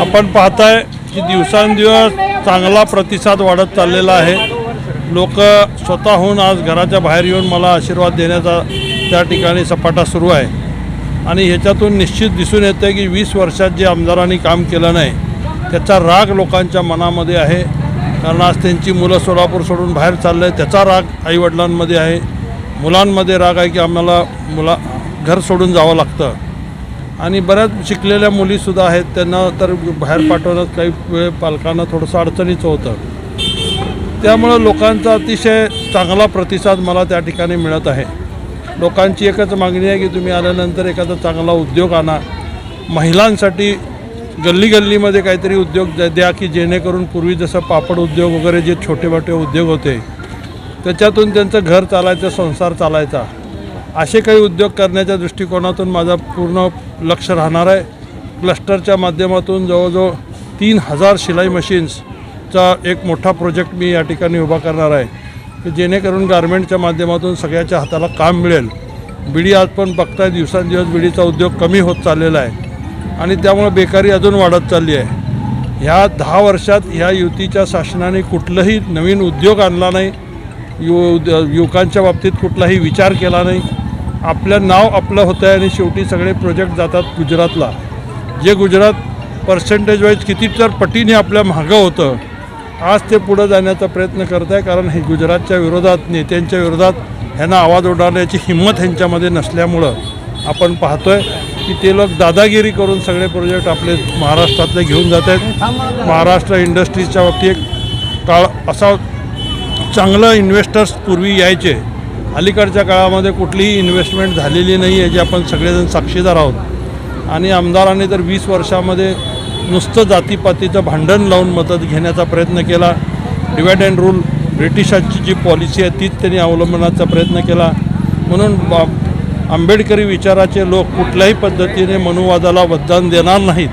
आपण पाहताय की दिवसांदिवस चांगला प्रतिसाद वाढत चाललेला आहे. लोक स्वतःहून आज घराच्या बाहेर येऊन मला आशीर्वाद देण्याचा त्या ठिकाणी सपाटा सुरू आहे. आणि ह्याच्यातून निश्चित दिसून येतं की वीस वर्षात जे आमदारांनी काम केलं नाही त्याचा राग लोकांच्या मनामध्ये आहे. कारण आज त्यांची मुलं सोलापूर सोडून बाहेर चाललं आहे त्याचा राग आईवडिलांमध्ये आहे. मुलांमध्ये राग आहे की आम्हाला मुला घर सोडून जावं लागतं. आणि बऱ्याच शिकलेल्या मुलीसुद्धा आहेत त्यांना तर बाहेर पाठवण्यात काही वेळ पालकांना थोडंसं अडचणीचं होतं. त्यामुळं लोकांचा अतिशय चांगला प्रतिसाद मला त्या ठिकाणी मिळत आहे. लोकांची एकच मागणी आहे की तुम्ही आल्यानंतर एखादा चांगला उद्योग आणा. महिलांसाठी गल्ली गल्लीमध्ये काहीतरी उद्योग द्या- द्या की जेणेकरून पूर्वी जसं पापड उद्योग वगैरे जे छोटे मोठे उद्योग होते त्याच्यातून त्यांचं घर चालायचं संसार चालायचा. असे काही उद्योग करण्याच्या दृष्टिकोनातून माझा पूर्ण लक्ष राहणार आहे. क्लस्टरच्या माध्यमातून जवळजवळ तीन हजार शिलाई मशीन्सचा एक मोठा प्रोजेक्ट मी या ठिकाणी उभा करणार आहे. की जेणेकरून गारमेंटच्या माध्यमातून सगळ्याच्या हाताला काम मिळेल. बिडी आज पण बघताय दिवसांदिवस बिडीचा उद्योग कमी होत चाललेला आहे. आणि त्यामुळे बेकारी अजून वाढत चालली आहे. ह्या दहा वर्षात ह्या युतीच्या शासनाने कुठलंही नवीन उद्योग आणला नाही. यु युवकांच्या बाबतीत कुठलाही विचार केला नाही. आपलं नाव आपलं होतं आहे आणि शेवटी सगळे प्रोजेक्ट जातात गुजरातला. जे गुजरात पर्सेंटेज वाईज किती तर पटीने आपल्या मागं होतं आज ते पुढं जाण्याचा प्रयत्न करत आहे कारण हे गुजरातच्या विरोधात नेत्यांच्या विरोधात ह्यांना आवाज उडारण्याची हिंमत ह्यांच्यामध्ये नसल्यामुळं आपण पाहतोय की ते लोक दादागिरी करून सगळे प्रोजेक्ट आपले महाराष्ट्रातले घेऊन जात आहेत. महाराष्ट्र इंडस्ट्रीजच्या बाबतीत काळ असा चांगलं इन्व्हेस्टर्स पूर्वी यायचे. अलीकडच्या काळामध्ये कुठलीही इन्व्हेस्टमेंट झालेली नाही आहे जे आपण सगळेजण साक्षीदार आहोत. आणि आमदारांनी तर वीस वर्षामध्ये नुसतं जातीपातीचं भांडण लावून मदत घेण्याचा प्रयत्न केला. डिवाइड अँड रूल ब्रिटिशांची जी पॉलिसी आहे तीच त्यांनी अवलंबण्याचा प्रयत्न केला. म्हणून बा आंबेडकरी विचाराचे लोक कुठल्याही पद्धतीने मनुवादाला मतदान देणार नाहीत.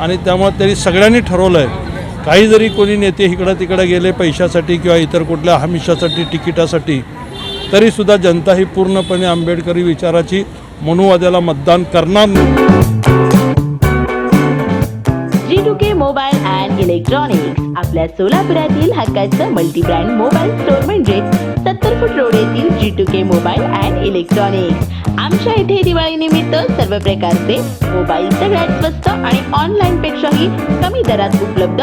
आणि त्यामुळे त्यांनी सगळ्यांनी ठरवलं आहे काही जरी कोणी नेते इकडं तिकडं गेले पैशासाठी किंवा इतर कुठल्या हमिशासाठी तिकिटासाठी तरीसुद्धा जनता ही पूर्णपणे आंबेडकरी विचाराची मनुवाद्याला मतदान करणार नाही. G two K mobile and electronics आपल्या सोलापुरातील हक्काचं मल्टी ब्रँड मोबाईल स्टोअर म्हणजे सत्तर फूट रोड येथील G two K mobile and electronics. आमच्या इथे दिवाळी निमित्त सर्व प्रकारचे मोबाईल सगळ्यात स्वस्त आणि ऑनलाईन पेक्षाही कमी दरात उपलब्ध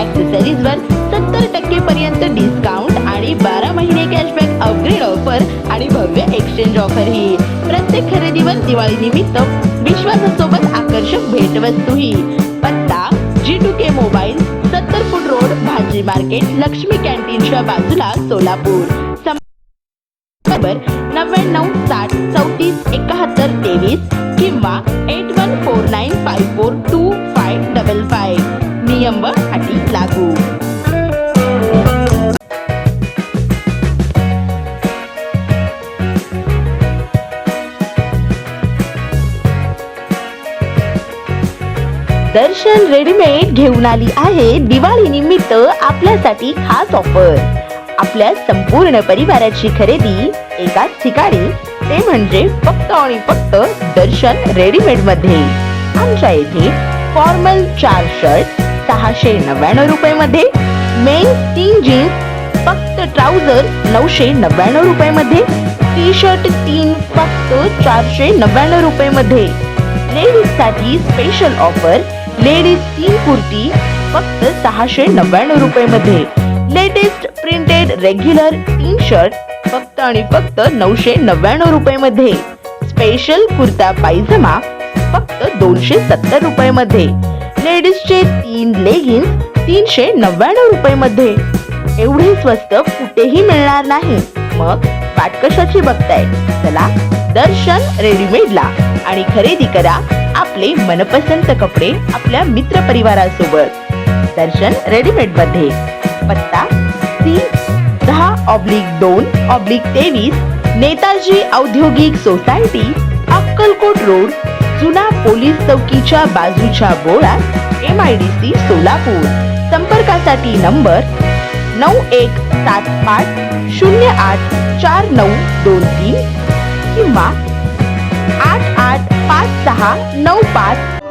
ऍक्सेसरीजवर सत्तर टक्के पर्यंत डिस्काउंट आणि बारा महिने कॅशबॅक अपग्रेड ऑफर आणि भव्य एक्सचेंज ऑफर ही. प्रत्येक खरेदीवर दिवाळी निमित्त विश्वासासोबत आकर्षक भेटवस्तूही पत्ता जी टू के मोबाईल सत्तर foot road Bhaji market Lakshmi कॅन्टीनच्या बाजूला सोलापूर. नव्याण्णव साठ चौतीस एकाहत्तर तेवीस किंवा eight one four nine five four two five double five नियम व अटी लागू दर्शन रेडीमेड घेऊन आली आहे दिवाळी निमित्त आपल्यासाठी खास ऑफर. आपल्या संपूर्ण परिवाराची खरेदी एकाच ठिकाणी. ते म्हणजे फक्त आणि फक्त दर्शन रेडीमेडमध्ये आमच्या येथे फॉर्मल चार शर्ट सहाशे नव्याण्णव रुपये मध्ये मेन तीन जीन्स फक्त ट्राउझर नऊशे नव्याण्णव रुपये मध्ये टी शर्ट तीन फक्त चारशे नव्याण्णव रुपये मध्ये लेडीजसाठी स्पेशल ऑफर लेडीज तीन कुर्ती फक्त सहाशे नव्याण्णव रुपये मध्ये लेटेस्ट प्रिंटेड रेग्युलर तीन शर्ट फक्त आणि फक्त नऊशे नव्याण्णव रुपये मध्ये स्पेशल कुर्ता पायजमा फक्त दोनशे सत्तर रुपये मध्ये लेडीजचे तीन लेगिन्स तीनशे नव्याण्णव रुपये मध्ये एवढे स्वस्त कुठेही मिळणार नाही. मग वाट कशाची बघताय? चला दर्शन रेडीमेडला. आणि खरेदी करा आपले मनपसंत कपडे आपल्या मित्र परिवारासोबत. दर्शन रेडीमेडमध्ये पत्ता सी दहा ऑब्लिक दोन ऑब्लिक तेवीस नेताजी औद्योगिक सोसायटी अक्कलकोट रोड जुना पोलीस चौकीच्या बाजूच्या बोळात M I D C Solapur. संपर्कासाठी नंबर नऊ एक सात आठ शून्य आठ चार नऊ दोन तीन किंवा आठ आठ पाच सहा नऊ पाच